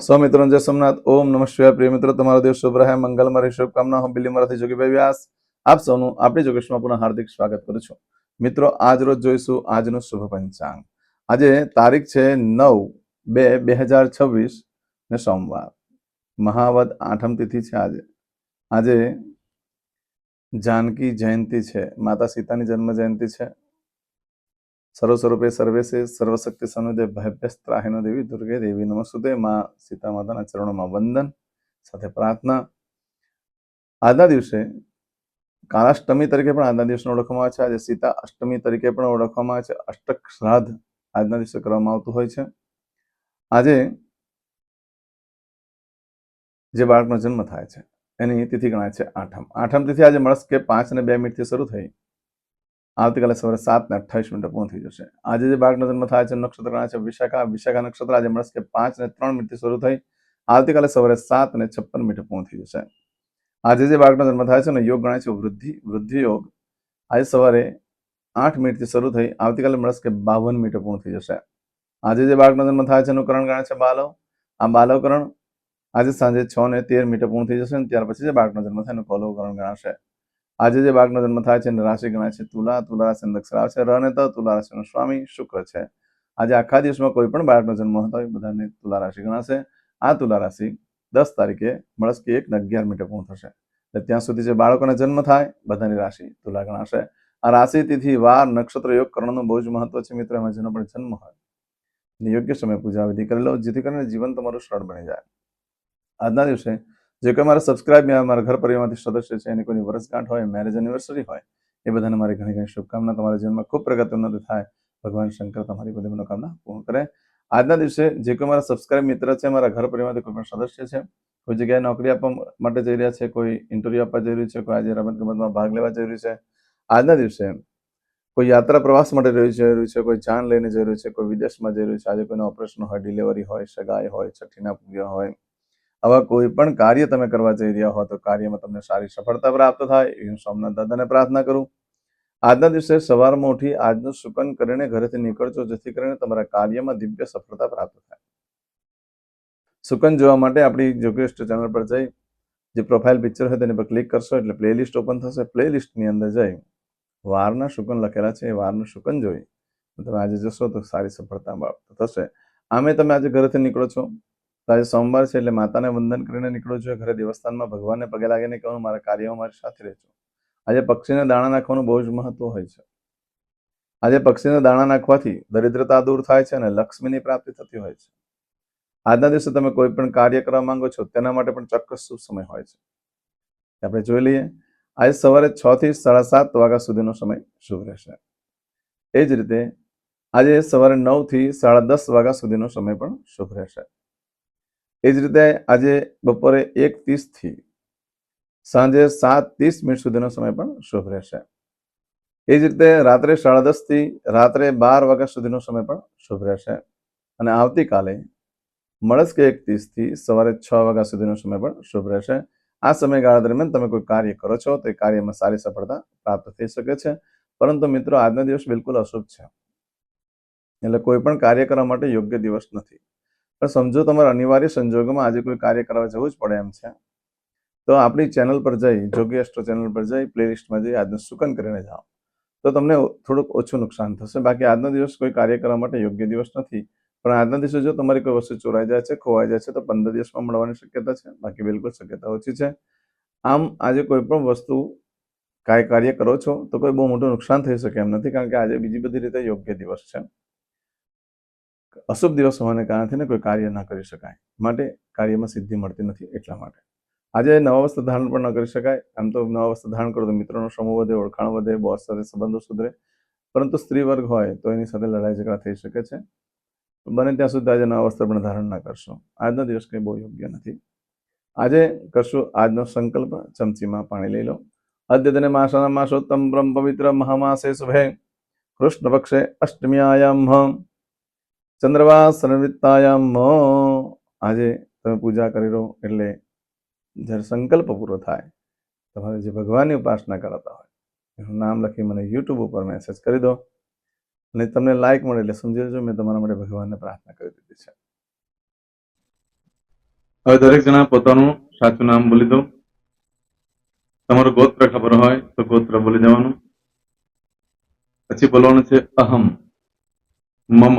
સ્વમિત્રો જય સોમનાથ, ઓમ નમઃ શિવાય. પ્રિય મિત્રો, તમારો દિવસ શુભ રહે. મંગલમય શુભકામના. હું બિલ્લી મરાથી જોગીભાઈ વ્યાસ આપ સૌનું આપણી જોગેશમાં પુનઃ હાર્દિક સ્વાગત કરું છું. મિત્રો, આજ રોજ જોઈશું આજનું શુભ પંચાંગ. આજે તારીખ છે નવ બે બે હજાર છવ્વીસ ને સોમવાર. મહાવદ આઠમ તિથિ છે આજે. આજે જાનકી જયંતિ છે. માતા સીતાની જન્મ જયંતિ છે. સર્વ સ્વરૂપે સર્વેશે સર્વશક્તિ સનુદે ભયભ્યસ્ત્રાહિનો દેવી દુર્ગે દેવી નમસ્તુતે માં સીતા માતાના ચરણોમાં વંદન સાથે પ્રાર્થના. આજના દિવસે કાળાષ્ટમી તરીકે પણ આજના દિવસને ઓળખવામાં આવે છે. આજે સીતા અષ્ટમી તરીકે પણ ઓળખવામાં આવે છે. અષ્ટક શ્રાદ્ધ આજના દિવસે કરવામાં આવતું હોય છે. આજે જે બાળકનો જન્મ થાય છે, એની તિથિ ગણાય છે આઠમ. આઠમ તિથિ આજે મળસ કે પાંચ ને બે મિનિટથી શરૂ થઈ આવતીકાલે સવારે સાત ને અઠાવીસ મિનિટે થઈ જશે. આજે જે બાળકનો જન્મ થાય છે નક્ષત્ર છે વિશાખા વિશાખા નક્ષત્ર આજે મળશે પાંચ ને ત્રણ મિનિટથી શરૂ થઈ, આવતીકાલે સવારે સાત ને છપ્પન મિનિટે થઈ જશે. આજે જે બાળકનો જન્મ થાય છે ને યોગ ગણાય છે વૃદ્ધિ વૃદ્ધિ યોગ, આજે સવારે આઠ મિનિટથી શરૂ થઈ, આવતીકાલે મળશે કે બાવન મિનિટે પૂર્ણ થઈ જશે. આજે જે બાળકનો જન્મ થાય છે એનું કરણ ગણાય છે બાલવ. આ બાલવકરણ આજે સાંજે છ ને તેર મિનિટે પૂર્ણ થઈ જશે અને ત્યાર પછી જે બાળકનો જન્મ થાય એનું કૌલવકરણ ગણાશે. આજે જે બાગનો જન્મ થાય છે રાશિ ગણાય છે તુલા. તુલા રાશિ અક્ષર છે ર ત તુલા રાશિનો સ્વામી શુક્ર છે. આજે આખા દિવસમાં કોઈ પણ બાળકનો જન્મ હતો એ બધાને તુલા રાશિ ગણાશે. આ તુલા રાશિ દસ તારીખે મળસ એક ને અગિયાર મિનિટે પૂર્ણ થશે. એટલે ત્યાં સુધી જે બાળકોને જન્મ થાય, બધાની રાશિ તુલા ગણાશે. આ રાશિ, તિથિ, વાર, નક્ષત્ર, યોગ કરણનું બહુ જ મહત્વ છે મિત્રો. એમાં જેનો પણ જન્મ હોય યોગ્ય સમય પૂજા વિધિ કરી લો, જેથી કરીને જીવન તમારું સરળ બની જાય. આજના દિવસે જે કોઈ મારા સબસ્ક્રાઇબ મારા ઘર પરિવારમાંથી સદસ્ય છે, એની કોઈની વર્ષગાંઠ હોય મેરેજ એનિવર્સરી હોય, એ બધાને મારી ઘણી ઘણી શુભકામના. તમારા જીવનમાં ખૂબ પ્રગતિ ઉન્નતિ થાય. ભગવાન શંકર તમારી બધી મનોકામના પૂર્ણ કરે. આજના દિવસે જે કોઈ મારા સબસ્ક્રાઇબ મિત્ર છે, મારા ઘર પરિવારમાંથી કોઈ પણ સદસ્ય છે, કોઈ જગ્યાએ નોકરી આપવા માટે જઈ રહ્યા છે, કોઈ ઇન્ટરવ્યુ આપવા જઈ રહ્યું છે, કોઈ આજે રમત ગમતમાં ભાગ લેવા જઈ રહ્યું છે, આજના દિવસે કોઈ યાત્રા પ્રવાસ માટે જઈ રહ્યું છે, કોઈ જાન લઈને જઈ રહ્યું છે, કોઈ વિદેશમાં જઈ રહ્યું છે, આજે કોઈનું ઓપરેશન હોય ડિલિવરી હોય, સગાઈ હોય, છઠ્ઠીના પૂજા હોય આવા કોઈ પણ કાર્ય તમે કરવા જઈ રહ્યા હો, તો કાર્યમાં તમને સારી સફળતા પ્રાપ્ત થાય, એવી સોમનાથ દાદાને પ્રાર્થના કરું. આજના દિવસે સવારમાં ઉઠી આજનું સુકન કરીને ઘરેથી નીકળજો, જેથી કરીને તમારા કાર્યમાં દિવ્ય સફળતા પ્રાપ્ત થાય. સુકન જોવા માટે આપણી જોગેસ્ટ ચેનલ પર જઈ, જે પ્રોફાઇલ પિક્ચર હોય તેની પર ક્લિક કરશો, એટલે પ્લેલિસ્ટ ઓપન થશે. પ્લેલિસ્ટની અંદર જઈ, વારના શુકન લખેલા છે, એ વારનું શુકન જોઈ, તમે આજે જશો તો સારી સફળતા પ્રાપ્ત થશે. આમે તમે આજે ઘરેથી નીકળો છો. આજે સોમવાર છે એટલે માતાને વંદન કરીને નીકળો છું. ઘરે દેવસ્થાનમાં ભગવાનને પગે લાગીને કહું, મારા કાર્યમાં મારી સાથે રહેજો. આજે પક્ષીને દાણા નાખવાનું બહુ જ મહત્વ હોય છે. આજે પક્ષીને દાણા નાખવાથી દરિદ્રતા દૂર થાય છે અને લક્ષ્મીની પ્રાપ્તિ થતી હોય છે. આજના દિવસે તમે કોઈ પણ કાર્ય કરવા માંગો છો, તેના માટે પણ ચોક્કસ શુભ સમય હોય છે. આપણે જોઈ લઈએ, આજે સવારે છ થી સાડા સાત વાગ્યા સુધીનો સમય શુભ રહેશે. એ જ રીતે આજે સવારે નવથી સાડા દસ વાગ્યા સુધીનો સમય પણ શુભ રહેશે. એ જ રીતે આજે બપોરે એક ત્રીસથી સાંજે સાત ત્રીસ મિનિટ સુધીનો સમય પણ શુભ રહેશે. એ જ રીતે રાત્રે સાડા દસથી રાત્રે બાર વાગ્યા સુધીનો સમય પણ શુભ રહેશે. અને આવતીકાલે મળસ્કે એક ત્રીસથી સવારે છ વાગ્યા સુધીનો સમય પણ શુભ રહેશે. આ સમયગાળા દરમિયાન તમે કોઈ કાર્ય કરો છો, તો એ કાર્યમાં સારી સફળતા પ્રાપ્ત થઈ શકે છે. પરંતુ મિત્રો, આજનો દિવસ બિલકુલ અશુભ છે. એટલે કોઈ પણ કાર્ય કરવા માટે યોગ્ય દિવસ નથી. પણ સમજો તમારે અનિવાર્ય સંજોગોમાં આજે કોઈ કાર્ય કરવા જવું જ પડે એમ છે. તો આપણી ચેનલ પર જઈ, જોગી એસ્ટ્રો ચેનલ પર જઈ, પ્લેલિસ્ટમાં જઈ, આજનું સુકન કરીને જાઓ. તો તમને થોડુંક ઓછું નુકસાન થશે. બાકી આજનો દિવસ કોઈ કાર્ય કરવા માટે યોગ્ય દિવસ નથી. પણ આજના દિવસે જો તમારી કોઈ વસ્તુ ચોરાઈ જાય છે, ખોવાઈ જાય છે, તો પંદર દિવસમાં મળવાની શક્યતા છે. બાકી બિલકુલ શક્યતા ઓછી છે. આમ આજે કોઈ પણ વસ્તુ કાંઈ કાર્ય કરો છો, તો કોઈ બહુ મોટું નુકસાન થઈ શકે એમ નથી, કારણ કે આજે બીજી બધી રીતે યોગ્ય દિવસ છે. અશુભ દિવસ હોવાને કારણે કોઈ કાર્ય ન કરી શકાય. માટે કાર્યમાં સિદ્ધિ મળતી નથી એટલા માટે. આજે નવા વસ્ત્ર ધારણ પણ ન કરી શકાય. આમ તો નવા વસ્ત્ર ધારણ કરો તો મિત્રોનો સમૂહ વધે, ઓળખાણ વધે બોસ સાથે સંબંધો સુધરે. પરંતુ સ્ત્રી વર્ગ હોય તો એની સાથે લડાઈ ઝઘડા થઈ શકે છે. બને ત્યાં સુધી આજે નવા વસ્ત્ર પણ ધારણ ના કરશો. આજનો દિવસ કંઈ બહુ યોગ્ય નથી. આજે કરશું આજનો સંકલ્પ. ચમચીમાં પાણી લઈ લો. અદ્યતને માસાના માસોત્તમ બ્રહ્મ પવિત્ર મહામાસે શુભે. કૃષ્ણ પક્ષે અષ્ટમીયાયામ. ચંદ્રવા સંવિત્તાયામ આજે તમે પૂજા કરી લો એટલે જ્યારે સંકલ્પ પૂરો થાય, તમારે જે ભગવાનની ઉપાસના કરાતા હોય, એનું નામ લખી મને યુટ્યુબ ઉપર મેસેજ કરી દો. અને તમને લાઈક મળે એટલે સમજી લેજો મેં તમારા માટે ભગવાનને પ્રાર્થના કરી દીધી છે. હવે દરેક જણા પોતાનું સાચું નામ બોલી દો. તમારું ગોત્ર ખબર હોય તો ગોત્ર બોલી દેવાનું. પછી બોલવાનું છે અહમ, મમ.